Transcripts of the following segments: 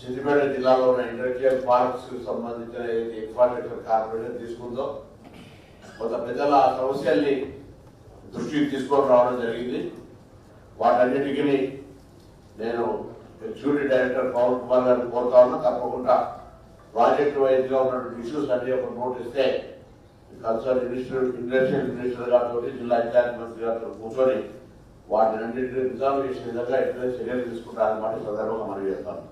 సిద్దిపేట జిల్లాలో ఉన్న industrial parks సంబంధించిన ఏదైతే ఇన్ఫ్రాస్ట్రక్చర్ కార్పొరేషన్ తీసుకుందో కొంత పెద్దల సమస్యల్ని దృష్టికి తీసుకొని రావడం జరిగింది. వాటన్నిటికీ నేను ఎగ్జిక్యూటివ్ డైరెక్టర్ పవన్ కుమార్ గారిని కోరుతా ఉన్నా తప్పకుండా ప్రాజెక్ట్ వైజ్గా ఉన్నటువంటి ఇష్యూస్ అన్ని ఒక నోట్ ఇస్తే కన్సర్న్ మినిస్టర్ ఇండస్ట్రియల్ మినిస్టర్ గారితో జిల్లా ఇన్ఛార్జ్ మంత్రి గారితో కూర్చొని వాటిని అన్నింటినీ రిజాల్వ్ చేసే విధంగా ఎట్లయితే చర్యలు తీసుకుంటారన్నమాట సందర్భంగా మనం చేస్తాను.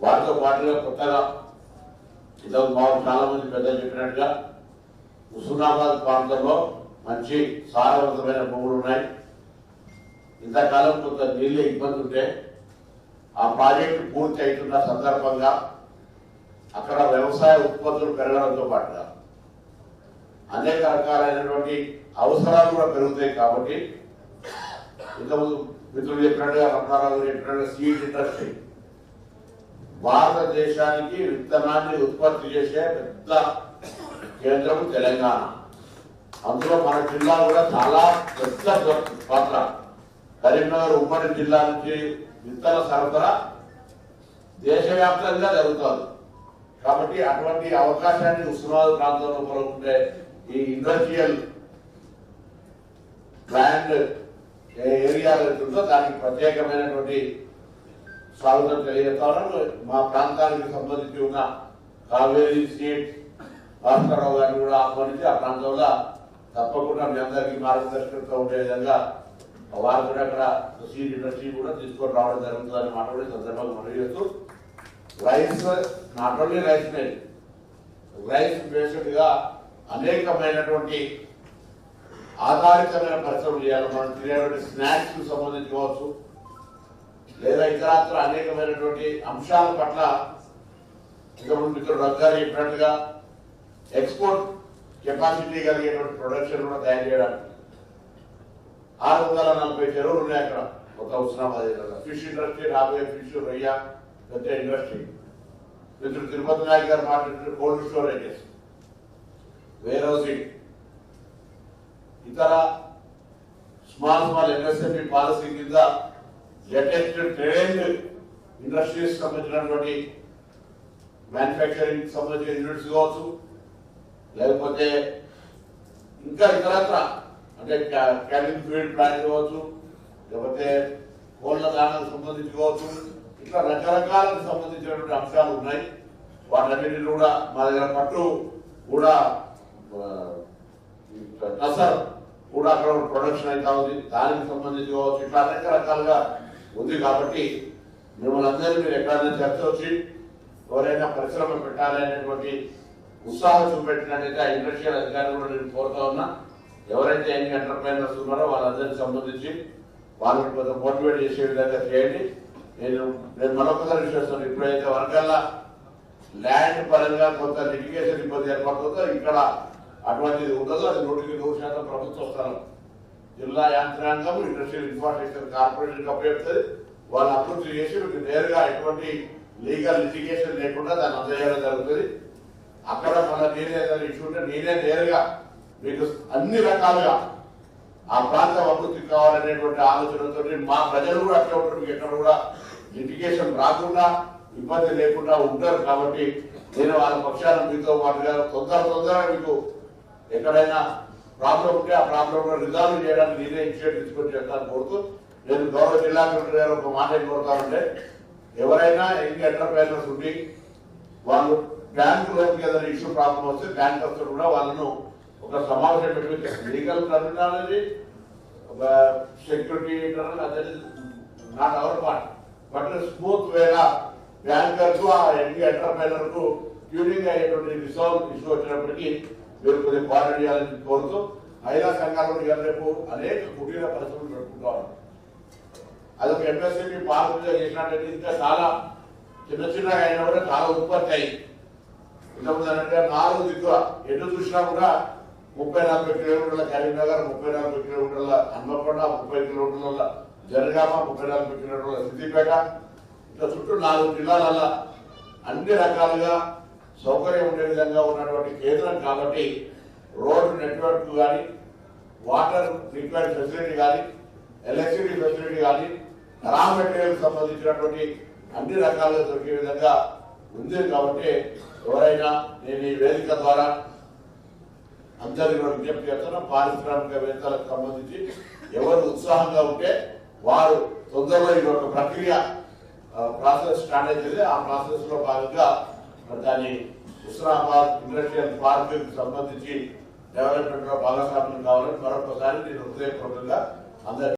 వాటితో పాటుగా కొత్తగా ఇంతకు మాకు చాలా మంది పెద్దలు చెప్పినట్టుగా హుస్నాబాద్ ప్రాంతంలో మంచి సారవంతమైన భూములు ఉన్నాయి. ఇంతకాలం కొంత నీళ్ళ ఇబ్బంది ఉంటే ఆ ప్రాజెక్టు పూర్తి అవుతున్న సందర్భంగా అక్కడ వ్యవసాయ ఉత్పత్తులు పెరగడంతో పాటుగా అనేక రకాలైనటువంటి అవసరాలు కూడా పెరుగుతాయి కాబట్టి ఇంతకుముందు మిత్రులు చెప్పినట్టుగా రమణారావు గారు చెప్పినట్టుగా సీడ్ ఇండస్ట్రీ భారతదేశానికి విత్తనాన్ని ఉత్పత్తి చేసే పెద్ద కేంద్రం తెలంగాణ. అందులో మన జిల్లా కూడా చాలా పెద్ద పాత్ర. కరీంనగర్ ఉమ్మడి జిల్లా నుంచి విత్తన సరఫరా దేశవ్యాప్తంగా జరుగుతుంది. కాబట్టి అటువంటి అవకాశాన్ని ఉస్మానాబాద్ ప్రాంతంలో కూడా ఉండే ఈ ఇండస్ట్రియల్ ప్లాంట్ ఏరియా ఉందో దానికి ప్రత్యేకమైనటువంటి స్వాగతం తెలియజేస్తాను మా ప్రాంతానికి సంబంధించి ఉన్న కావేరీ స్టేట్ భాస్కరరావు గారిని కూడా ఆహ్వానించి ఆ ప్రాంతంలో తప్పకుండా మీ అందరికీ మార్గదర్శకత్వం ఉండే విధంగా వారు కూడా అక్కడ సీట్ ఇండస్ట్రీ కూడా తీసుకొని రావడం జరుగుతుందని మాట కూడా సందర్భంగా మనం చేస్తూ rice not only rice mill rice బేస్డ్గా అనేకమైనటువంటి ఆధారితమైన పరిశ్రమలు చేయాలి. మనం తినేటువంటి స్నాక్స్ సంబంధించి కావచ్చు లేదా ఇతరాత్ర అనేకమైనటువంటి అంశాల పట్ల ఇంతకుముందు మిత్రుడు రగ్గారు చెప్పినట్టుగా ఎక్స్పోర్ట్ కెపాసిటీ కలిగేటువంటి ప్రొడక్షన్ కూడా తయారు చేయడానికి ఆరు వందల నలభై చెరువులు ఉన్నాయి అక్కడ. ఒక హుస్నాబాద్ జిల్లాలో ఫిష్ ఇండస్ట్రీ రాబోయే ఫిష్ రొయ్య పెద్ద ఇండస్ట్రీ మిత్రుడు తిరుపతి నాయక్ గారు మాట్లాడిన కోల్డ్ స్టోరేజెస్ వేర్ హౌసింగ్ ఇతర స్మాల్ స్మాల్ ఎంఎస్ఎంఈ పాలసీ కింద లేటెస్ట్ ట్రేడ్ ఇండస్ట్రీస్ సంబంధించినటువంటి మ్యానుఫ్యాక్చరింగ్ సంబంధించిన యూనిట్స్ కావచ్చు లేకపోతే ఇంకా ఇతరత్ర అంటే క్యాలిన్ ఫీల్డ్ ప్లాంట్ కావచ్చు లేకపోతే కోళ్ళ దానాలకు సంబంధించి కావచ్చు ఇట్లా రకరకాలకు సంబంధించినటువంటి అంశాలు ఉన్నాయి. వాటన్నిటిని కూడా మా దగ్గర పట్టు కూడా కసర్ కూడా అక్కడ ప్రొడక్షన్ అవుతా ఉంది. దానికి సంబంధించి కావచ్చు ఇట్లా అనేక రకాలుగా ఉంది కాబట్టి మిమ్మల్ని అందరినీ మీరు ఎక్కడైనా చర్చ వచ్చి ఎవరైనా పరిశ్రమ పెట్టాలనేటువంటి ఉత్సాహం చూపెట్టినట్టయితే ఆ ఇండస్ట్రియల్ అధికారులు కూడా నేను కోరుతా ఉన్నా. ఎవరైతే ఎన్ని ఎంటర్ప్రైనర్స్ ఉన్నారో వాళ్ళందరికీ సంబంధించి వాళ్ళని కొంచెం మోటివేట్ చేసే విధంగా చేయండి. నేను నేను మరొకసారి విశ్వసిస్తాను. ఇప్పుడైతే వరకల్లా ల్యాండ్ పరంగా కొంత లిటిగేషన్ ఇబ్బంది ఏర్పడుతుందో ఇక్కడ అటువంటిది ఉండదు. అది నూటికి నూరు శాతం ప్రభుత్వ స్థలం. జిల్లా యాంత్రాంగం ఇండస్ట్రియల్ ఇన్ఫ్రాస్ట్రక్చర్ కార్పొరేషన్ అప్పచెప్తుంది వాళ్ళు అభివృద్ధి చేసి మీకు నేరుగా ఎటువంటి లీగల్ లిటిగేషన్ లేకుండా దాన్ని అందజేయడం జరుగుతుంది. అక్కడ మన నేనే ఏదైనా ఇష్యూ ఉంటే నేనే నేరుగా మీకు అన్ని రకాలుగా ఆ ప్రాంతం అభివృద్ధి కావాలనేటువంటి ఆలోచనతో మా ప్రజలు కూడా అట్లా ఉంటారు. మీకు ఎక్కడ కూడా లిటిగేషన్ రాకుండా ఇబ్బంది లేకుండా ఉంటారు కాబట్టి నేను వాళ్ళ పక్షాన మీతో పాటుగా తొందర తొందరగా మీకు ఎక్కడైనా ప్రాబ్లం ఉంటే ఆ ప్రాబ్లం రిజాల్వ్ చేయడానికి నేనే ఇనిషియేటివ్ తీసుకొని చేస్తాను కోరుతూ నేను గౌరవ జిల్లా కలెక్టర్ గారు ఒక మాట ఏం కోరుతానంటే ఎవరైనా యంగ్ ఎంటర్ప్రైనర్స్ ఉండి వాళ్ళు బ్యాంకు లోన్ ఏదైనా ఇష్యూ ప్రాబ్లం వస్తే బ్యాంకర్స్ కూడా వాళ్ళను ఒక సమావేశం పెట్టి లీగల్ టర్మినాలజీ ఒక సెక్యూరిటీ అదే not our part. But smooth Vega bankers ఆ యంగ్ ఎంటర్ప్రైనర్కు ట్యూనింగ్ అయ్యేటువంటి రిసాల్వ్ ఇష్యూ వచ్చినప్పటికీ మీరు కొద్దిగా కోఆర్డినేట్ కోరుతూ మహిళా సంఘాలు ఇవాళ రేపు అనేక కుటీర పరిశ్రమలు పెట్టుకుంటా ఉన్నారు అదొక ఎంఎస్ఎంఈ పార్కుగా చేసినట్టయితే ఇంకా చాలా చిన్న చిన్నగా అయినా కూడా చాలా ఉత్పత్తి అయ్యి. ఇంతకుముందు అంటే నాలుగు దిక్కువ ఎటు చూసినా కూడా ముప్పై నలభై కిలోమీటర్ల కరీంనగర్ ముప్పై నలభై కిలోమీటర్ల హన్మకొండ ముప్పై కిలోమీటర్ల జనగామ ముప్పై నలభై కిలోమీటర్ల సిద్దిపేట. ఇట్లా చుట్టూ నాలుగు జిల్లాలలో అన్ని రకాలుగా సౌకర్యం ఉండే విధంగా ఉన్నటువంటి కేంద్రం కాబట్టి రోడ్డు నెట్వర్క్ కానీ వాటర్ రిక్వైర్డ్ ఫెసిలిటీ కానీ ఎలక్ట్రిసిటీ ఫెసిలిటీ కానీ రా మెటీరియల్ సంబంధించినటువంటి అన్ని రకాలుగా దొరికే విధంగా ఉంది కాబట్టి ఎవరైనా నేను ఈ వేదిక ద్వారా అందరికీ కూడా విజ్ఞప్తి చేస్తున్నా పారిశ్రామికవేత్తలకు సంబంధించి ఎవరు ఉత్సాహంగా ఉంటే వారు తొందరలో ఈ ఒక ప్రక్రియ ప్రాసెస్ స్టార్ట్ అయితే ఆ ప్రాసెస్లో భాగంగా మరి దాని హుస్నాబాద్ ఇండస్ట్రియల్ పార్క్ సంబంధించి డెవలప్మెంట్లో భాగస్వామ్యం కావాలని మరొకసారి నేను హృదయపూర్వకంగా అందరి